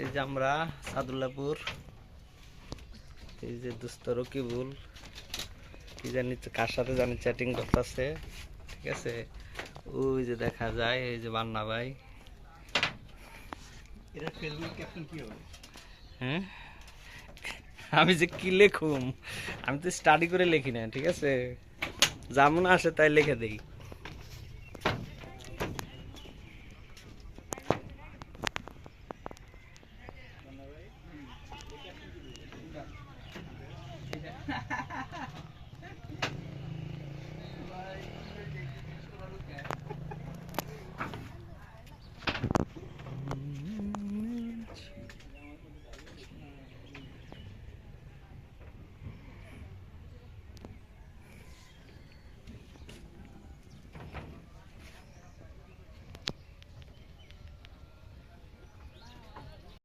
এই যে আমরা সাদুল্লাপুর এই যে দুস্থ রকিবুল কি জানি কার সাথে জানি চ্যাটিং করতেছে ঠিক আছে? ওই যে দেখা যায় এই যে বান্না ভাই। ফেসবুক হ্যাঁ? আমি যে কি লেখুম? আমি তো স্টাডি করে লিখি না ঠিক আছে? যেমন আসে তাই লিখে দিই।